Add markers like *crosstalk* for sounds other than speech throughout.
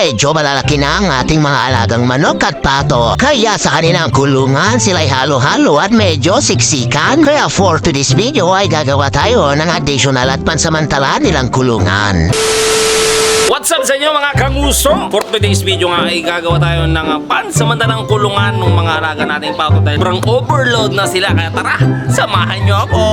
medyo malalaki na ang ating mga alagang manok at pato. Kaya sa kanilang kulungan sila'y halo-halo at medyo siksikan. Kaya for today's video ay gagawa tayo ng additional at pansamantala nilang kulungan. What's up sa inyo mga kanguso? For today's video nga ay gagawa tayo ng pansamantalang kulungan ng mga alaga nating pato dahil parang overload na sila kaya tara, samahan nyo ako.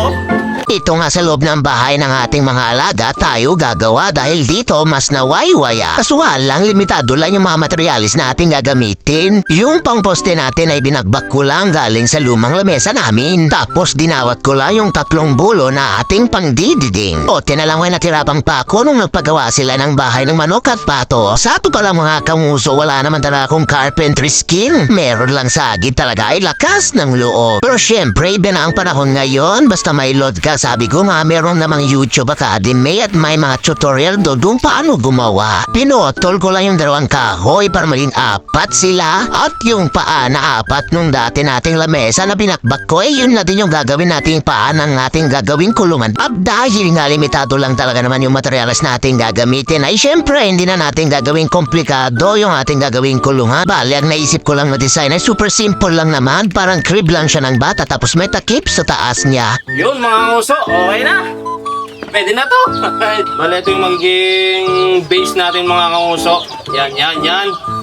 Ito nga sa loob ng bahay ng ating mga alaga tayo gagawa dahil dito mas nawaywaya. Kasual lang limitado lang yung mga materialis na ating gagamitin. Yung pangposte natin ay binagbak ko lang galing sa lumang lamesa namin. Tapos dinawat ko lang yung tatlong bulo na ating pangdididing. O tinalang ko natira pang pako nung nagpagawa sila ng bahay ng manok at pato. Sa ato pala mga kamuso wala naman talaga akong carpentry skill. Meron lang sa agid talaga ay lakas ng loob. Pero syempre iba na ang panahon ngayon basta may load ka sabi ko nga meron namang YouTube Academy at may mga tutorial do kung paano gumawa. Pinotol ko lang yung dalawang kahoy para maging apat sila at yung paa na apat nung dati nating lamesa na binakbak ko eh yun na din yung gagawin nating paa ng ating gagawing kulungan. At dahil nga limitado lang talaga naman yung materialis nating gagamitin ay syempre hindi na natin gagawing komplikado yung ating gagawing kulungan. Bali ang naisip ko lang na design ay super simple lang naman parang crib lang siya ng bata tapos may takip sa taas niya. Yun mga kanguso, okay na. Pwede na to. *laughs* Bale, ito yung magiging base natin mga kanguso. Yan, yan, yan.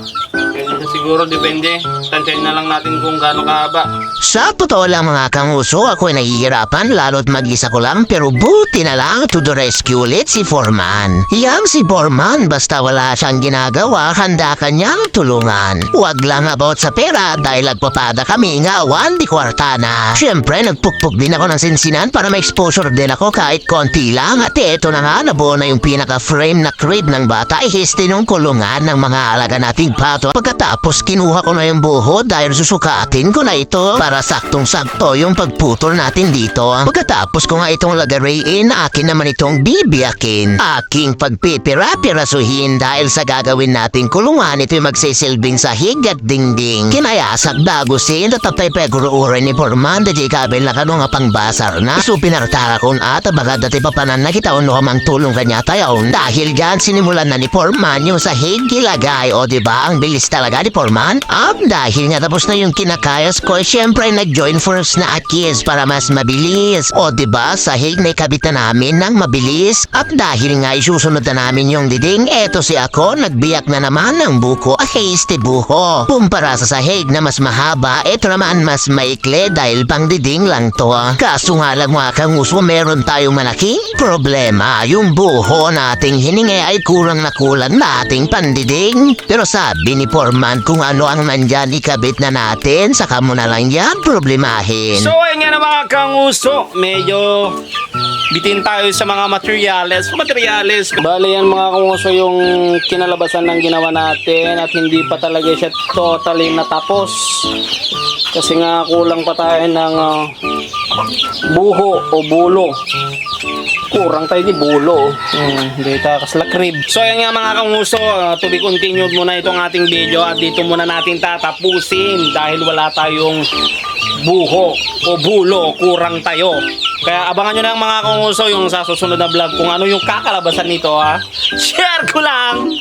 Siguro, depende. Tantayin na lang natin kung gaano kahaba. Sa totoo lang mga kanguso, ako ay nahihirapan lalo't mag-isa ko lang pero buti na lang to the rescue ulit si Foreman. Yang si Foreman basta wala siyang ginagawa, handa kanyang tulungan. Huwag lang about sa pera dahil nagpapada kami nga awan di kwarta na. Siyempre nagpukpuk din ako ng sinsinan para may exposure din ako kahit konti lang at eto na nga nabuo na yung pinaka-frame na crib ng bata ay histi nung kulungan ng mga alaga nating pato. Pagkatapos kinuha ko na yung buho dahil susukatin ko na ito para saktong-sakto yung pagputol natin dito. Pagkatapos ko nga itong lagarayin, akin naman itong bibiyakin. Aking pagpipira-pirasuhin dahil sa gagawin nating kulungan ito yung magsisilbing sahig at dingding. Kinayasak dagusin at tatay peguro-ure ni Porman da di kabel na kano nga pangbasar na. So pinartara kon at baga dati papanan na kita uno mang tulong kanya tayaon. Dahil dyan sinimulan na ni Porman yung sahig gilagay o di ba ang bilis talaga ni Porman? At dahil nga tapos na yung kinakayas ko, syempre nag-join force na akis para mas mabilis. O ba sahig na ikabit na namin ng mabilis. At dahil nga isusunod na namin yung diding, eto si ako nagbiyak na naman ng buko at hasty buho. Kumpara sa sahig na mas mahaba, eto naman mas maikli dahil pang diding lang to. Kaso nga lang mga kanguso, meron tayong malaking problema. Yung buho nating hiningi ay kurang na kulang na ating pandiding. Pero sabi ni Foreman kung ano ang nandyan ikabit na natin, saka mo na lang yan problemahin. So, ayun nga na mga kanguso, medyo bitin tayo sa mga materials. Materials. Bale yan mga kanguso yung kinalabasan ng ginawa natin at hindi pa talaga siya totally natapos. Kasi nga kulang pa tayo ng ah, buho o bulo. Kurang tayo di bulo. Hmm, tayo kasla crib. So yan nga mga kanguso, uh, to be continued muna itong ating video at dito muna natin tatapusin dahil wala tayong buho o bulo, kurang tayo. Kaya abangan nyo na mga kanguso yung sa susunod na vlog kung ano yung kakalabasan nito ha. Share ko lang!